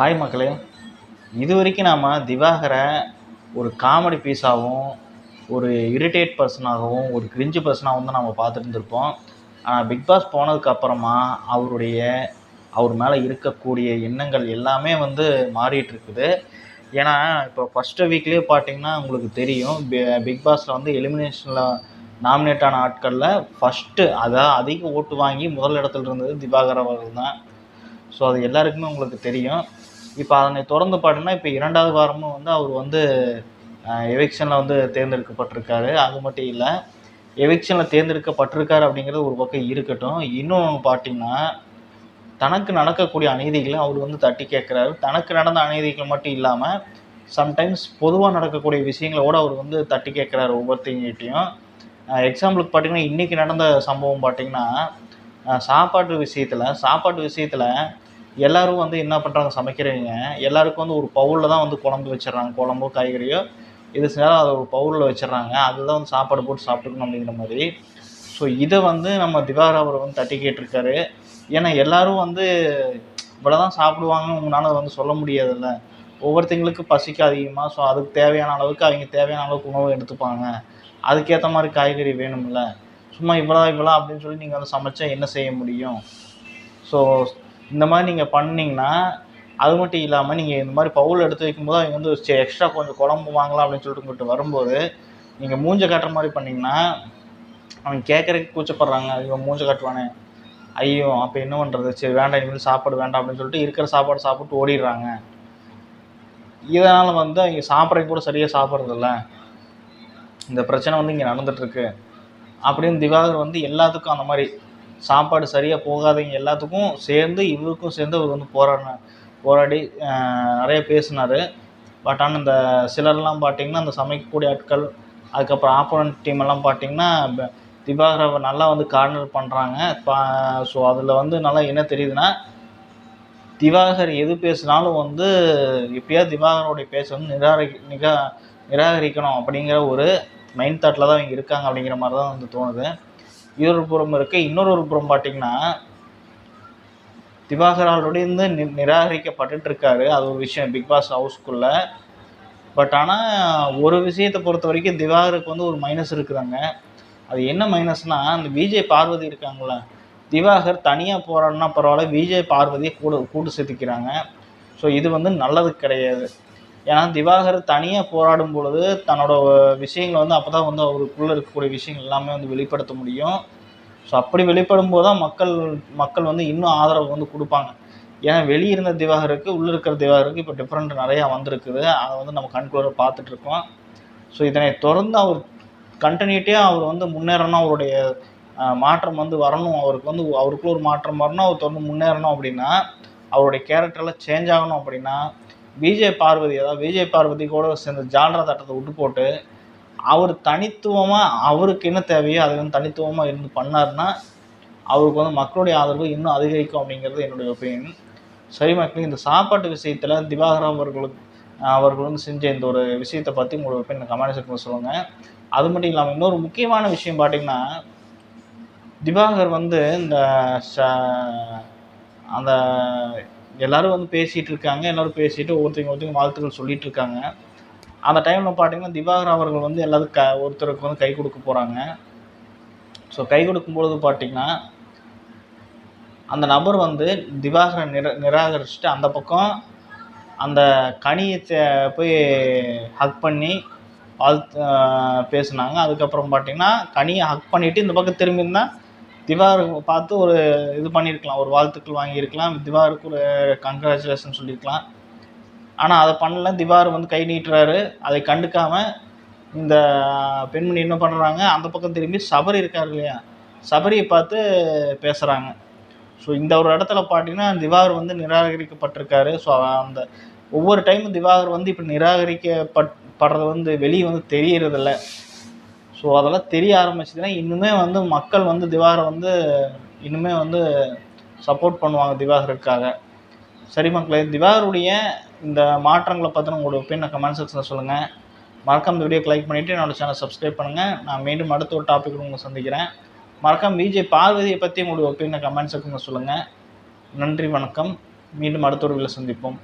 Hi மக்களே. இது வரைக்கும் நாம் திவாகரை ஒரு காமெடி பீஸாகவும் ஒரு இரிட்டேட் பர்சனாகவும் ஒரு கிரிஞ்சு பர்சனாகவும் தான் நம்ம பார்த்துட்டு இருந்திருப்போம் ஆனால் பிக்பாஸ் போனதுக்கப்புறமா அவருடைய அவர் மேலே இருக்கக்கூடிய எண்ணங்கள் எல்லாமே வந்து மாறிட்டு இருக்குது ஏன்னா இப்போ ஃபஸ்ட்டு வீக்லேயே பார்த்தீங்கன்னா உங்களுக்கு தெரியும் பிக்பாஸில் வந்து எலிமினேஷனில் நாமினேட் ஆன ஆட்களில் ஃபஸ்ட்டு அதாவது அதிக ஓட்டு வாங்கி முதல் இடத்துல இருந்தது திவாகர் அவர்கள் தான். ஸோ அது எல்லாருக்குமே உங்களுக்கு தெரியும். இப்போ அதனை தொடர்ந்து பார்த்தீங்கன்னா இப்போ இரண்டாவது வாரமும் வந்து அவர் வந்து எவிக்ஷனில் வந்து தேர்ந்தெடுக்கப்பட்டிருக்காரு. அது மட்டும் இல்லை எவிக்ஷனில் தேர்ந்தெடுக்கப்பட்டிருக்காரு அப்படிங்கிறது ஒரு பக்கம் இருக்கட்டும். இன்னொன்று பார்த்தீங்கன்னா தனக்கு நடக்கக்கூடிய அநீதிகளை அவர் வந்து தட்டி கேட்குறாரு தனக்கு நடந்த அநீதிகள் மட்டும் இல்லாமல் சம்டைம்ஸ் பொதுவாக நடக்கக்கூடிய விஷயங்களோட அவர் வந்து தட்டி கேட்குறாரு ஒவ்வொருத்தங்கிட்டையும். எக்ஸாம்பிளுக்கு பார்த்தீங்கன்னா இன்றைக்கி நடந்த சம்பவம் பார்த்தீங்கன்னா சாப்பாட்டு விஷயத்தில் சாப்பாட்டு விஷயத்தில் எல்லாரும் வந்து என்ன பண்ணுறாங்க சமைக்கிறவங்க எல்லாருக்கும் வந்து ஒரு பவுலில் தான் வந்து குழம்பு வச்சிடுறாங்க. குழம்போ காய்கறியோ இது செஞ்சாலும் அதை ஒரு பவுலில் வச்சிடுறாங்க. அதுதான் வந்து சாப்பாடு போட்டு சாப்பிட்டுக்கணும் அப்படிங்கிற மாதிரி. ஸோ இதை வந்து நம்ம திவாகர் அவர் வந்து தட்டி கேட்டிருக்காரு. ஏன்னா எல்லாரும் வந்து இவ்வளோதான் சாப்பிடுவாங்கன்னு உங்களால் வந்து சொல்ல முடியாதுல்ல. ஒவ்வொருத்தங்களுக்கு பசிக்கு அதிகமாக ஸோ அதுக்கு தேவையான அளவுக்கு அவங்க தேவையான அளவுக்கு உணவு எடுத்துப்பாங்க. அதுக்கேற்ற மாதிரி காய்கறி வேணும்ல. சும்மா இவ்வளோ இவ்வளோ அப்படின்னு சொல்லி நீங்கள் வந்து சமைச்சா என்ன செய்ய முடியும்? ஸோ இந்த மாதிரி நீங்கள் பண்ணிங்கன்னா அது மட்டும் இல்லாமல் நீங்கள் இந்த மாதிரி பவுல் எடுத்து வைக்கும்போது அவங்க வந்து எக்ஸ்ட்ரா கொஞ்சம் குழம்பு வாங்கலாம் அப்படின்னு சொல்லிட்டு உங்கள்கிட்ட வரும்போது நீங்கள் மூஞ்ச காட்டுற மாதிரி பண்ணிங்கன்னா அவங்க கேட்குறக்கு கூச்சப்படுறாங்க. ஐயோ மூஞ்ச காட்டுவானே. ஐயோ அப்போ என்ன பண்ணுறது சரி வேண்டாம் இனிமேல் சாப்பாடு வேண்டாம் அப்படின்னு சொல்லிட்டு இருக்கிற சாப்பாடு சாப்பிட்டு ஓடிடுறாங்க. இதனால் வந்து அவங்க சாப்பிட்றதுக்கு கூட சரியாக சாப்பிட்றதில்ல இந்த பிரச்சனை வந்து இங்கே நடந்துகிட்ருக்கு அப்படின்னு திவாகர் வந்து எல்லாத்துக்கும் அந்த மாதிரி சாப்பாடு சரியாக போகாதவங்க எல்லாத்துக்கும் சேர்ந்து இவருக்கும் சேர்ந்து அவர் வந்து போராடினார். போராடி நிறைய பேசினார். பட் ஆனால் இந்த சிலர்லாம் பார்த்தீங்கன்னா அந்த சமைக்கக்கூடிய ஆட்கள் அதுக்கப்புறம் ஆப்போனன்ட் டீம் எல்லாம் பார்த்தீங்கன்னா ப- நல்லா வந்து கார்னர் பண்ணுறாங்க ஸோ அதில் வந்து நல்லா என்ன தெரியுதுன்னா திவாகர் எது பேசினாலும் வந்து எப்படியாவது திவாகரோடைய பேச்ச வந்து நிராகரி நிகா நிராகரிக்கணும் அப்படிங்கிற ஒரு மைண்ட் தாட்டில் தான் அவங்க இருக்காங்க அப்படிங்கிற மாதிரி தான் வந்து தோணுது. இது ஒரு புறம் இருக்க. இன்னொரு ஒரு புறம் பார்த்தீங்கன்னா திவாகர் ஆல்ரெடி வந்து நி நிராகரிக்கப்பட்டுட்டு இருக்காரு. அது ஒரு விஷயம் பிக் பாஸ் ஹவுஸ்க்குள்ளே பட் ஆனால் ஒரு விஷயத்தை பொறுத்த வரைக்கும் திவாகருக்கு வந்து ஒரு மைனஸ் இருக்குதாங்க. அது என்ன மைனஸ்னால் அந்த விஜய் பார்வதி இருக்காங்களே திவாகர் தனியாக போகிறான்னா பரவாயில்ல விஜய் பார்வதியை கூட கூட்டு சேர்த்துக்கிறாங்க. ஸோ இது வந்து நல்லது கிடையாது. ஏன்னா திவாகர் தனியாக போராடும் பொழுது தன்னோட விஷயங்களை வந்து அப்போ தான் வந்து அவருக்குள்ளே இருக்கக்கூடிய விஷயங்கள் எல்லாமே வந்து வெளிப்படுத்த முடியும். ஸோ அப்படி வெளிப்படும் போது தான் மக்கள் மக்கள் வந்து இன்னும் ஆதரவு வந்து கொடுப்பாங்க. ஏன்னா வெளியே இருந்த திவாகருக்கு உள்ளே இருக்கிற திவாகருக்கு இப்போ டிஃப்ரெண்ட் நிறையா வந்திருக்குது. அதை வந்து நம்ம கண்குளர பார்த்துட்ருக்கோம் ஸோ இதனை தொடர்ந்து அவர் கண்டினியூட்டியாக அவர் வந்து முன்னேறணும். அவருடைய மாற்றம் வந்து வரணும். அவருக்கு வந்து அவருக்குள்ள ஒரு மாற்றம் வரணும். அவர் தொடர்ந்து முன்னேறணும் அப்படின்னா அவருடைய கேரக்டரில் சேஞ்ச் ஆகணும் அப்படின்னா விஜய் பார்வதி அதாவது விஜய் பார்வதி கூட சேர்ந்த ஜால்ரா தட்டத்தை விட்டு போட்டு அவர் தனித்துவமாக அவருக்கு என்ன தேவையோ அதை வந்து தனித்துவமாக இருந்து பண்ணார்னா அவருக்கு வந்து மக்களுடைய ஆதரவு இன்னும் அதிகரிக்கும் அப்படிங்கிறது என்னுடைய ஒப்பீனியன் சரி மக்களே இந்த சாப்பாட்டு விஷயத்தில் திவாகர் அவர்களுக்கு அவர்கள் வந்து செஞ்ச இந்த ஒரு விஷயத்தை பற்றி உங்களோட ஒப்பீனியன் கமெண்ட் செக்ஷனில் சொல்லுங்கள் அது மட்டும் இல்லாமல் இன்னொரு முக்கியமான விஷயம் பார்த்தீங்கன்னா திவாகர் வந்து இந்த அந்த எல்லாரும் வந்து பேசிகிட்டு இருக்காங்க. எல்லோரும் பேசிட்டு ஒவ்வொருத்தங்க ஒருத்தங்க வாழ்த்துக்கள் சொல்லிட்டு இருக்காங்க. அந்த டைமில் பார்த்தீங்கன்னா திவாகர் அவர்கள் வந்து எல்லாத்துக்கும் க ஒருத்தருக்கு வந்து கை கொடுக்க போகிறாங்க ஸோ கை கொடுக்கும் பொழுது பார்த்தீங்கன்னா அந்த நபர் வந்து திவாகரை நிர நிராகரிச்சுட்டு அந்த பக்கம் அந்த கனியை போய் ஹக் பண்ணி வாழ்த்து பேசுனாங்க. அதுக்கப்புறம் பார்த்திங்கன்னா கனியை ஹக் பண்ணிவிட்டு இந்த பக்கம் திரும்பியிருந்தால் திவாருக்கு பார்த்து ஒரு இது பண்ணியிருக்கலாம் ஒரு வாழ்த்துக்கள் வாங்கியிருக்கலாம். திவாருக்கு ஒரு கங்க்ராச்சுலேஷன் சொல்லியிருக்கலாம். ஆனால் அதை பண்ணல. திவார் வந்து கை நீட்டுறாரு. அதை கண்டுக்காமல் இந்த பெண்மணி என்ன பண்ணுறாங்க அந்த பக்கம் திரும்பி சபரி இருக்கார் இல்லையா? சபரியை பார்த்து பேசுகிறாங்க ஸோ இந்த ஒரு இடத்துல பார்த்தீங்கன்னா திவாகர் வந்து நிராகரிக்கப்பட்டிருக்காரு. ஸோ அந்த ஒவ்வொரு டைமும் திவாகர் வந்து இப்போ நிராகரிக்கப்பட் படுறது வந்து வெளியே வந்து தெரியறதில்ல. ஸோ அதெல்லாம் தெரிய ஆரம்பிச்சதுன்னா இன்னுமே வந்து மக்கள் வந்து திவாகரை வந்து இன்னுமே வந்து சப்போர்ட் பண்ணுவாங்க திவாகருக்காக. சரி மக்களே திவாகருடைய இந்த மாற்றங்களை பற்றின உங்களோட ஒப்பீனியன் கமெண்ட் செக்ஷனில் சொல்லுங்கள் மறக்காம இந்த வீடியோக்கு லைக் பண்ணிவிட்டு என்னோட சேனல் சப்ஸ்கிரைப் பண்ணுங்கள் நான் மீண்டும் அடுத்த ஒரு டாபிக் உங்களை சந்திக்கிறேன். மறக்காம விஜய் பார்வதியை பற்றி உங்களுடைய ஒப்பீனியன் கமெண்ட் செக்ஷனில் சொல்லுங்கள் நன்றி வணக்கம். மீண்டும் அடுத்த ஒரு வீடியோவில் சந்திப்போம்.